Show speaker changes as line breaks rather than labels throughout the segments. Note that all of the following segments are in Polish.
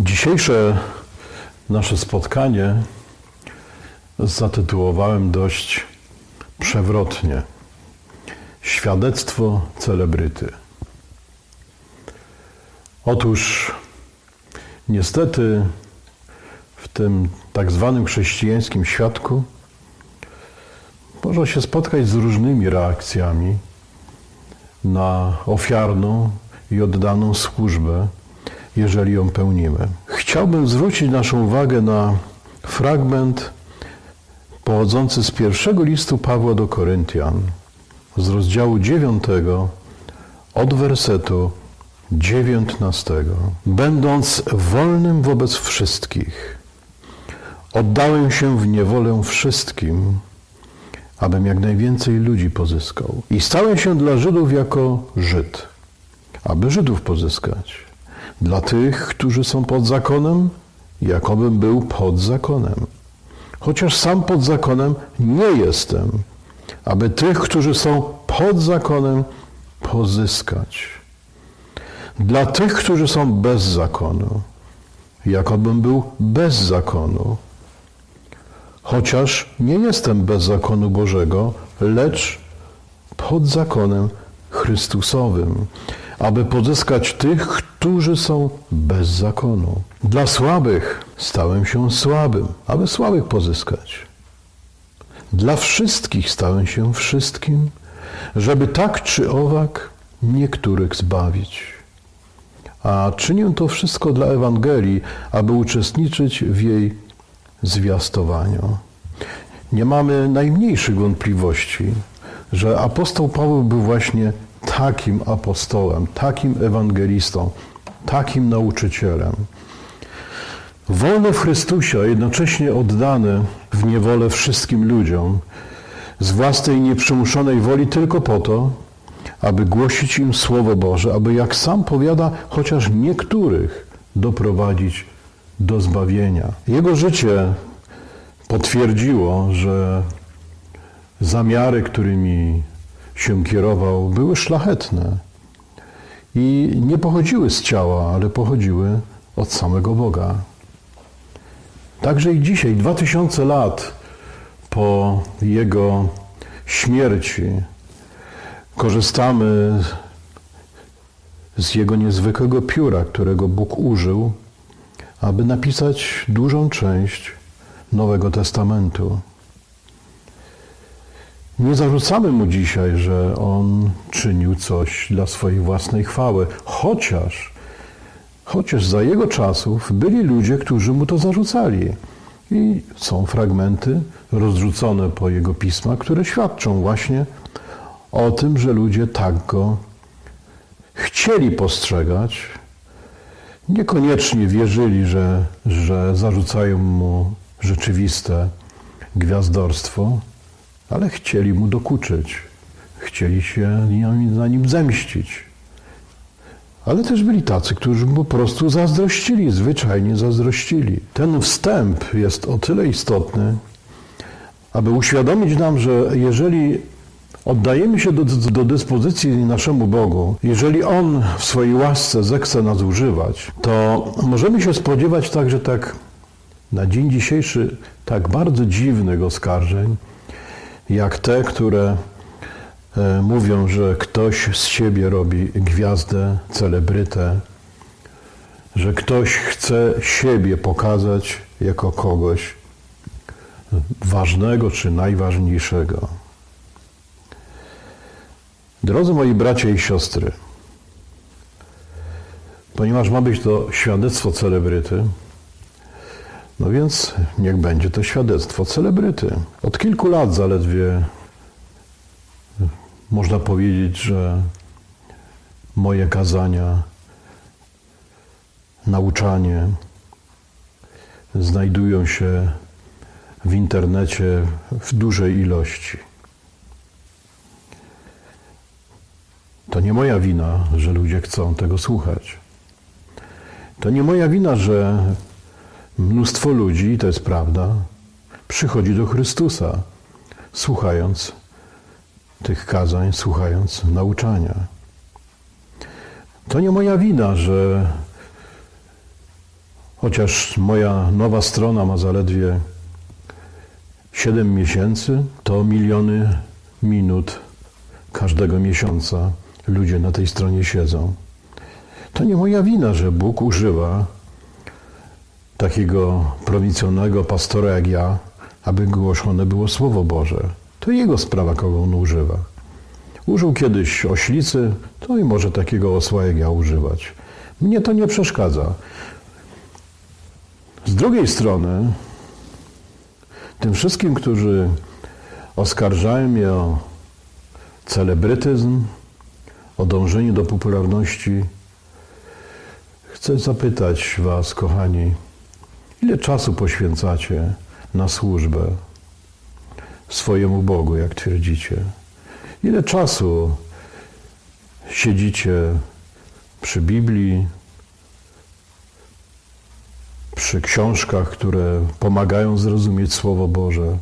Dzisiejsze nasze spotkanie zatytułowałem dość przewrotnie. Świadectwo celebryty. Otóż niestety w tym tak zwanym chrześcijańskim świadku można się spotkać z różnymi reakcjami na ofiarną i oddaną służbę, jeżeli ją pełnimy. Chciałbym zwrócić naszą uwagę na fragment pochodzący z pierwszego listu Pawła do Koryntian, z rozdziału 9, od wersetu 19. Będąc wolnym wobec wszystkich, oddałem się w niewolę wszystkim, abym jak najwięcej ludzi pozyskał. I stałem się dla Żydów jako Żyd, aby Żydów pozyskać. Dla tych, którzy są pod zakonem, jakobym był pod zakonem. Chociaż sam pod zakonem nie jestem, aby tych, którzy są pod zakonem, pozyskać. Dla tych, którzy są bez zakonu, jakobym był bez zakonu. Chociaż nie jestem bez zakonu Bożego, lecz pod zakonem Chrystusowym, aby pozyskać tych, którzy są bez zakonu. Dla słabych stałem się słabym, aby słabych pozyskać. Dla wszystkich stałem się wszystkim, żeby tak czy owak niektórych zbawić. A czynię to wszystko dla Ewangelii, aby uczestniczyć w jej zwiastowaniu. Nie mamy najmniejszych wątpliwości, że apostoł Paweł był właśnie takim apostołem, takim ewangelistą, takim nauczycielem. Wolny w Chrystusie, a jednocześnie oddany w niewolę wszystkim ludziom, z własnej nieprzymuszonej woli tylko po to, aby głosić im Słowo Boże, aby jak sam powiada, chociaż niektórych doprowadzić do zbawienia. Jego życie potwierdziło, że zamiary, którymi się kierował, były szlachetne i nie pochodziły z ciała, ale pochodziły od samego Boga. Także i dzisiaj, 2000 lat po jego śmierci, korzystamy z jego niezwykłego pióra, którego Bóg użył, aby napisać dużą część Nowego Testamentu. Nie zarzucamy mu dzisiaj, że on czynił coś dla swojej własnej chwały, chociaż, chociaż za jego czasów byli ludzie, którzy mu to zarzucali. I są fragmenty rozrzucone po jego pismach, które świadczą właśnie o tym, że ludzie tak go chcieli postrzegać, niekoniecznie wierzyli, że, że zarzucają mu rzeczywiste gwiazdorstwo, ale chcieli mu dokuczyć, chcieli się na nim zemścić. Ale też byli tacy, którzy po prostu zazdrościli, zwyczajnie zazdrościli. Ten wstęp jest o tyle istotny, aby uświadomić nam, że jeżeli oddajemy się do, do dyspozycji naszemu Bogu, jeżeli On w swojej łasce zechce nas używać, to możemy się spodziewać także tak na dzień dzisiejszy tak bardzo dziwnych oskarżeń, jak te, które e, mówią, że ktoś z siebie robi gwiazdę, celebrytę, że ktoś chce siebie pokazać jako kogoś ważnego czy najważniejszego. Drodzy moi bracia i siostry, ponieważ ma być to świadectwo celebryty, no więc niech będzie to świadectwo celebryty. Od kilku lat zaledwie można powiedzieć, że moje kazania, nauczanie znajdują się w internecie w dużej ilości. To nie moja wina, że ludzie chcą tego słuchać. To nie moja wina, że mnóstwo ludzi, to jest prawda, przychodzi do Chrystusa, słuchając tych kazań, słuchając nauczania. To nie moja wina, że Chociaż moja nowa strona ma zaledwie 7 miesięcy, to miliony minut każdego miesiąca ludzie na tej stronie siedzą. To nie moja wina, że Bóg używa takiego prowincjonalnego pastora jak ja, aby głoszone było Słowo Boże. To jego sprawa, kogo on używa. Użył kiedyś oślicy, to i może takiego osła jak ja używać. Mnie to nie przeszkadza. Z drugiej strony, tym wszystkim, którzy oskarżają mnie o celebrytyzm, o dążenie do popularności, chcę zapytać Was, kochani, ile czasu poświęcacie na służbę swojemu Bogu, jak twierdzicie? Ile czasu siedzicie przy Biblii, przy książkach, które pomagają zrozumieć Słowo Boże?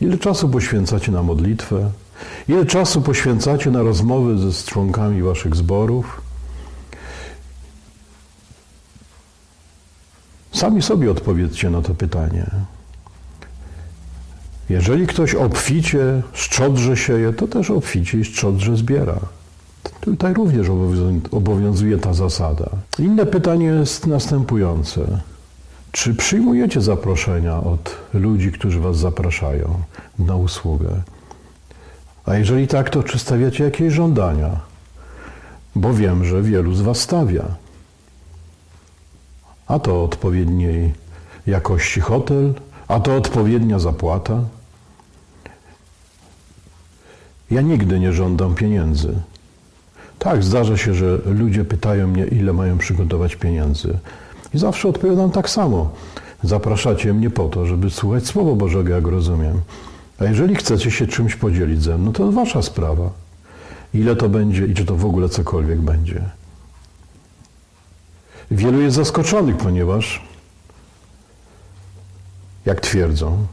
Ile czasu poświęcacie na modlitwę? Ile czasu poświęcacie na rozmowy ze członkami waszych zborów? Sami sobie odpowiedzcie na to pytanie. Jeżeli ktoś obficie, szczodrze sieje, to też obficie i szczodrze zbiera. Tutaj również obowiązu- obowiązuje ta zasada. Inne pytanie jest następujące. Czy przyjmujecie zaproszenia od ludzi, którzy was zapraszają na usługę? A jeżeli tak, to czy stawiacie jakieś żądania? Bo wiem, że wielu z was stawia. A to odpowiedniej jakości hotel, a to odpowiednia zapłata. Ja nigdy nie żądam pieniędzy. Tak, zdarza się, że ludzie pytają mnie, ile mają przygotować pieniędzy. I zawsze odpowiadam tak samo. Zapraszacie mnie po to, żeby słuchać Słowo Bożego, jak rozumiem. A jeżeli chcecie się czymś podzielić ze mną, to wasza sprawa. Ile to będzie i czy to w ogóle cokolwiek będzie. Wielu jest zaskoczonych, ponieważ, jak twierdzą,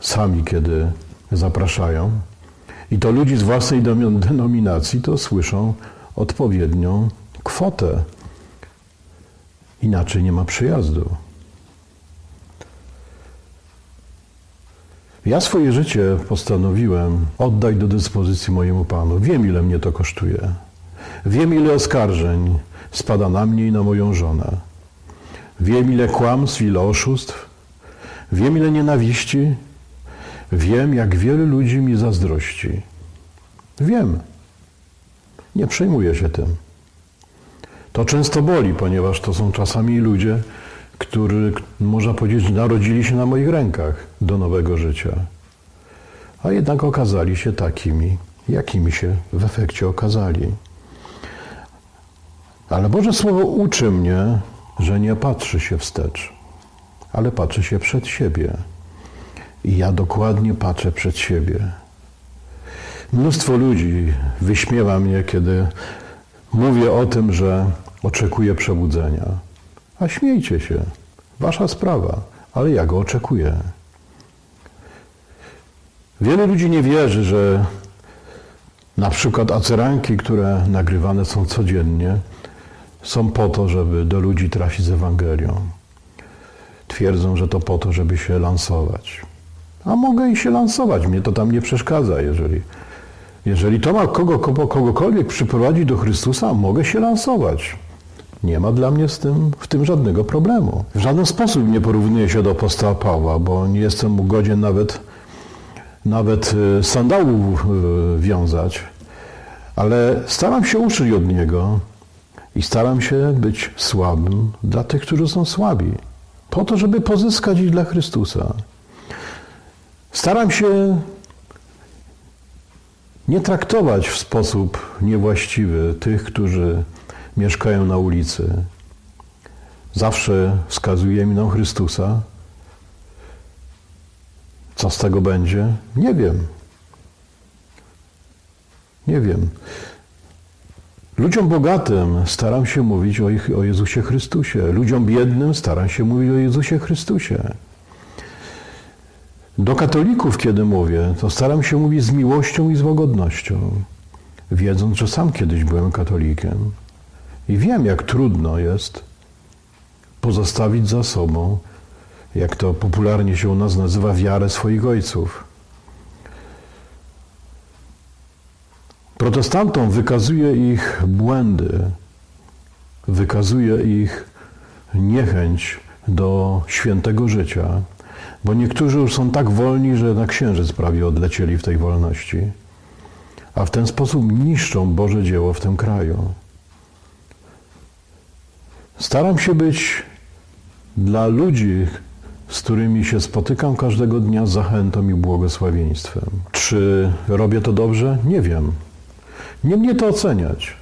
sami kiedy zapraszają, i to ludzi z własnej denominacji, to słyszą odpowiednią kwotę. Inaczej nie ma przyjazdu. Ja swoje życie postanowiłem oddać do dyspozycji mojemu Panu. Wiem, ile mnie to kosztuje. Wiem, ile oskarżeń spada na mnie i na moją żonę. Wiem, ile kłamstw, ile oszustw. Wiem, ile nienawiści. Wiem, jak wielu ludzi mi zazdrości. Wiem. Nie przejmuję się tym. To często boli, ponieważ to są czasami ludzie, którzy, można powiedzieć, narodzili się na moich rękach do nowego życia. A jednak okazali się takimi, jakimi się w efekcie okazali. Ale Boże Słowo uczy mnie, że nie patrzy się wstecz, ale patrzy się przed siebie. I ja dokładnie patrzę przed siebie. Mnóstwo ludzi wyśmiewa mnie, kiedy mówię o tym, że oczekuję przebudzenia. A śmiejcie się. Wasza sprawa, ale ja go oczekuję. Wielu ludzi nie wierzy, że na przykład aceranki, które nagrywane są codziennie, są po to, żeby do ludzi trafić z Ewangelią. Twierdzą, że to po to, żeby się lansować. A mogę i się lansować, mnie to tam nie przeszkadza, jeżeli, jeżeli to ma kogo, kogo, kogokolwiek przyprowadzić do Chrystusa, mogę się lansować. Nie ma dla mnie z tym, w tym żadnego problemu. W żaden sposób nie porównuję się do apostoła Pawła, bo nie jestem mu godzien nawet, nawet y, sandałów y, wiązać, ale staram się uczyć od niego i staram się być słabym dla tych, którzy są słabi, po to, żeby pozyskać ich dla Chrystusa. Staram się nie traktować w sposób niewłaściwy tych, którzy mieszkają na ulicy. Zawsze wskazuje mi na Chrystusa. Co z tego będzie? Nie wiem. Nie wiem. Ludziom bogatym staram się mówić o, ich, o Jezusie Chrystusie. Ludziom biednym staram się mówić o Jezusie Chrystusie. Do katolików, kiedy mówię, to staram się mówić z miłością i z łagodnością, wiedząc, że sam kiedyś byłem katolikiem i wiem, jak trudno jest pozostawić za sobą, jak to popularnie się u nas nazywa, wiarę swoich ojców. Protestantom wykazuje ich błędy, wykazuje ich niechęć do świętego życia, bo niektórzy już są tak wolni, że na księżyc prawie odlecieli w tej wolności, a w ten sposób niszczą Boże dzieło w tym kraju. Staram się być dla ludzi, z którymi się spotykam każdego dnia, zachętą i błogosławieństwem. Czy robię to dobrze? Nie wiem. Nie mnie to oceniać.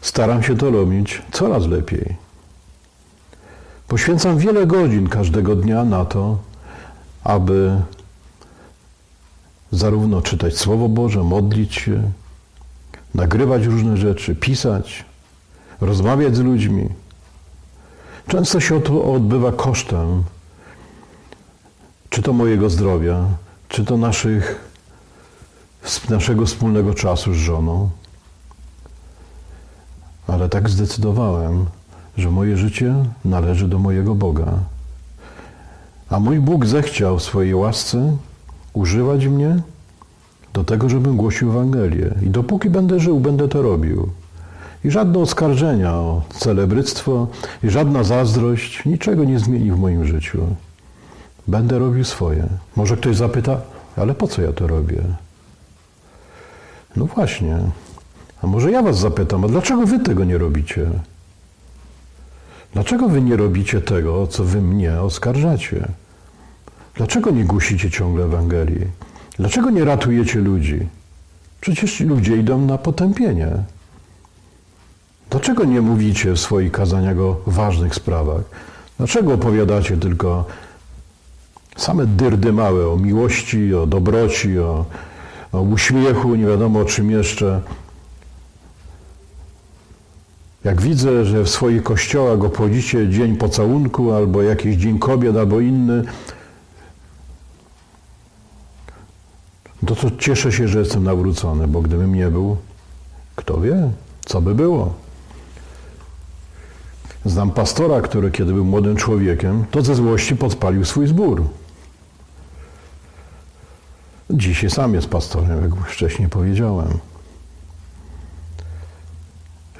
Staram się to robić coraz lepiej. Poświęcam wiele godzin każdego dnia na to, aby zarówno czytać Słowo Boże, modlić się, nagrywać różne rzeczy, pisać, rozmawiać z ludźmi. Często się to odbywa kosztem czy to mojego zdrowia, czy to naszych, naszego wspólnego czasu z żoną. Ale tak zdecydowałem, że moje życie należy do mojego Boga. A mój Bóg zechciał w swojej łasce używać mnie do tego, żebym głosił Ewangelię. I dopóki będę żył, będę to robił. I żadne oskarżenia o celebryctwo, i żadna zazdrość niczego nie zmieni w moim życiu. Będę robił swoje. Może ktoś zapyta, ale po co ja to robię? No właśnie. A może ja was zapytam, a dlaczego wy tego nie robicie? Dlaczego wy nie robicie tego, o co wy mnie oskarżacie? Dlaczego nie głosicie ciągle Ewangelii? Dlaczego nie ratujecie ludzi? Przecież ci ludzie idą na potępienie. Dlaczego nie mówicie w swoich kazaniach o ważnych sprawach? Dlaczego opowiadacie tylko same dyrdy małe o miłości, o dobroci, o, o uśmiechu, nie wiadomo o czym jeszcze? Jak widzę, że w swoich kościołach obchodzicie dzień pocałunku, albo jakiś dzień kobiet, albo inny, to, to cieszę się, że jestem nawrócony, bo gdybym nie był, kto wie, co by było. Znam pastora, który kiedy był młodym człowiekiem, to ze złości podpalił swój zbór. Dzisiaj sam jest pastorem, jak wcześniej powiedziałem.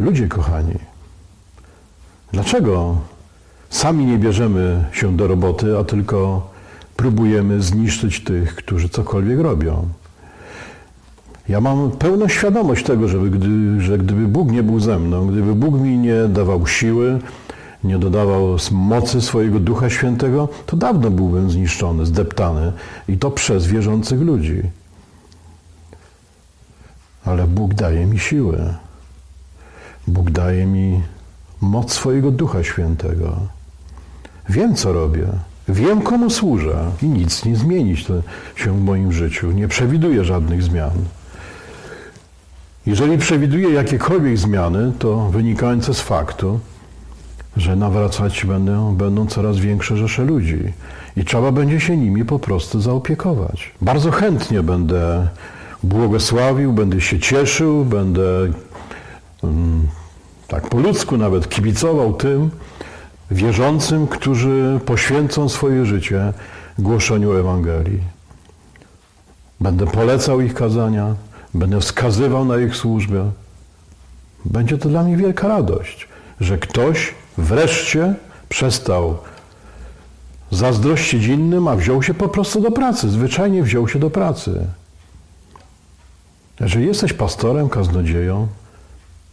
Ludzie kochani, dlaczego sami nie bierzemy się do roboty, a tylko próbujemy zniszczyć tych, którzy cokolwiek robią? Ja mam pełną świadomość tego, żeby, że gdyby Bóg nie był ze mną, gdyby Bóg mi nie dawał siły, nie dodawał mocy swojego Ducha Świętego, to dawno byłbym zniszczony, zdeptany i to przez wierzących ludzi. Ale Bóg daje mi siłę. Bóg daje mi moc swojego Ducha Świętego. Wiem, co robię. Wiem, komu służę i nic nie zmienić się w moim życiu. Nie przewiduję żadnych zmian. Jeżeli przewiduję jakiekolwiek zmiany, to wynikające z faktu, że nawracać będą, będą coraz większe rzesze ludzi i trzeba będzie się nimi po prostu zaopiekować. Bardzo chętnie będę błogosławił, będę się cieszył, będę tak po ludzku nawet kibicował tym wierzącym, którzy poświęcą swoje życie głoszeniu Ewangelii. Będę polecał ich kazania, będę wskazywał na ich służbę. Będzie to dla mnie wielka radość, że ktoś wreszcie przestał zazdrościć innym, a wziął się po prostu do pracy. Zwyczajnie wziął się do pracy. Jeżeli jesteś pastorem, kaznodzieją,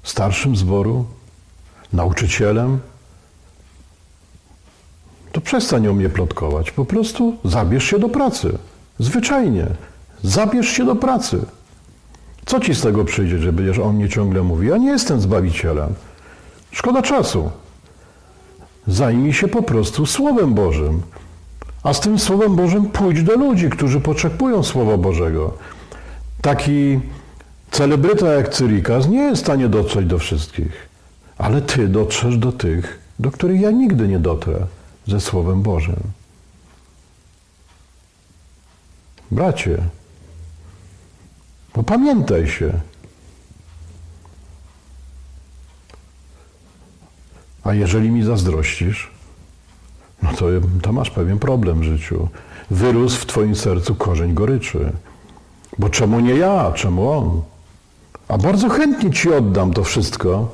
starszym zboru, nauczycielem, to przestań o mnie plotkować. Po prostu zabierz się do pracy. Zwyczajnie. Zabierz się do pracy. Co ci z tego przyjdzie, że będziesz o mnie ciągle mówił? Ja nie jestem zbawicielem. Szkoda czasu. Zajmij się po prostu Słowem Bożym. A z tym Słowem Bożym pójdź do ludzi, którzy potrzebują Słowa Bożego. Taki celebryta jak Cyrikas nie jest w stanie dotrzeć do wszystkich. Ale ty dotrzesz do tych, do których ja nigdy nie dotrę ze Słowem Bożym. Bracie, popamiętaj się. A jeżeli mi zazdrościsz, no to, to masz pewien problem w życiu. Wyrósł w twoim sercu korzeń goryczy. Bo czemu nie ja, czemu on? A bardzo chętnie ci oddam to wszystko.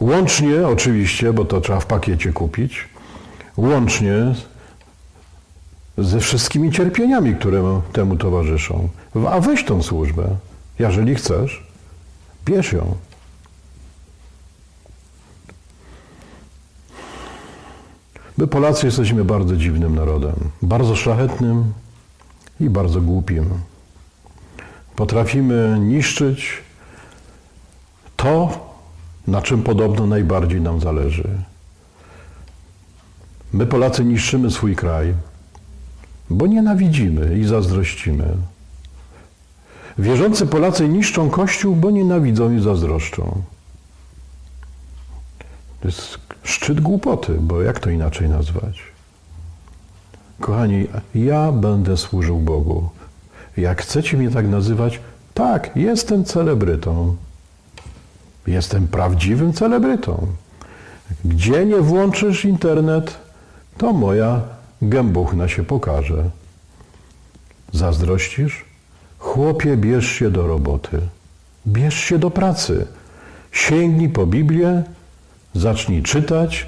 Łącznie, oczywiście, bo to trzeba w pakiecie kupić, łącznie ze wszystkimi cierpieniami, które temu towarzyszą. A weź tą służbę, jeżeli chcesz, bierz ją. My Polacy jesteśmy bardzo dziwnym narodem, bardzo szlachetnym i bardzo głupim. Potrafimy niszczyć to, na czym podobno najbardziej nam zależy. My Polacy niszczymy swój kraj, bo nienawidzimy i zazdrościmy. Wierzący Polacy niszczą Kościół, bo nienawidzą i zazdroszczą. To jest szczyt głupoty, bo jak to inaczej nazwać? Kochani, ja będę służył Bogu. Jak chcecie mnie tak nazywać, tak, jestem celebrytą. Jestem prawdziwym celebrytą. Gdzie nie włączysz internet, to moja gębuchna się pokaże. Zazdrościsz? Chłopie, bierz się do roboty. Bierz się do pracy. Sięgnij po Biblię, zacznij czytać,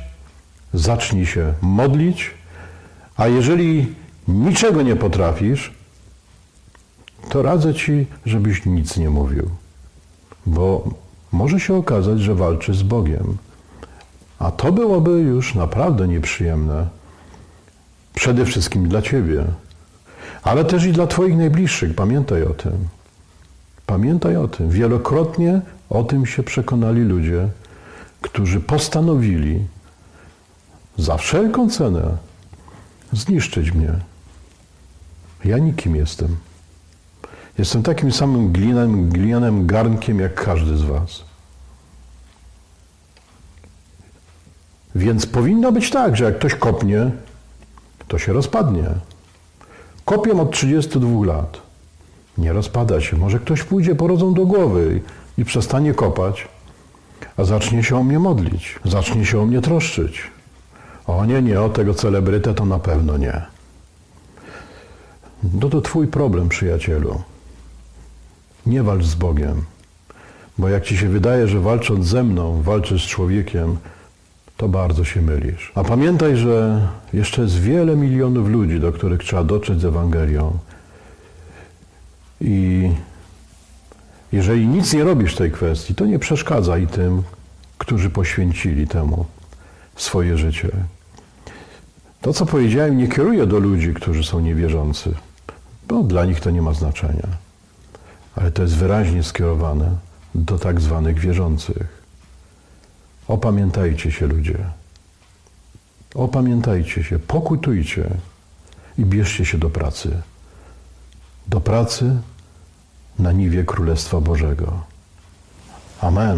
zacznij się modlić, a jeżeli niczego nie potrafisz, to radzę ci, żebyś nic nie mówił, bo może się okazać, że walczysz z Bogiem. A to byłoby już naprawdę nieprzyjemne. Przede wszystkim dla ciebie, ale też i dla twoich najbliższych. Pamiętaj o tym. Pamiętaj o tym. Wielokrotnie o tym się przekonali ludzie, którzy postanowili za wszelką cenę zniszczyć mnie. Ja nikim jestem. Jestem takim samym glinanym, glinianym garnkiem jak każdy z was. Więc powinno być tak, że jak ktoś kopnie, to się rozpadnie. Kopię od 32 lat. Nie rozpada się. Może ktoś pójdzie porodzą do głowy i, przestanie kopać, a zacznie się o mnie modlić, zacznie się o mnie troszczyć. O nie, nie, o tego celebrytę to na pewno nie. No to twój problem, przyjacielu. Nie walcz z Bogiem, bo jak ci się wydaje, że walcząc ze mną, walczysz z człowiekiem, to bardzo się mylisz. A pamiętaj, że jeszcze jest wiele milionów ludzi, do których trzeba dotrzeć z Ewangelią. I jeżeli nic nie robisz w tej kwestii, to nie przeszkadzaj tym, którzy poświęcili temu swoje życie. To, co powiedziałem, nie kieruje do ludzi, którzy są niewierzący, bo dla nich to nie ma znaczenia. Ale to jest wyraźnie skierowane do tak zwanych wierzących. Opamiętajcie się, ludzie. Opamiętajcie się, pokutujcie i bierzcie się do pracy. Do pracy na niwie Królestwa Bożego. Amen.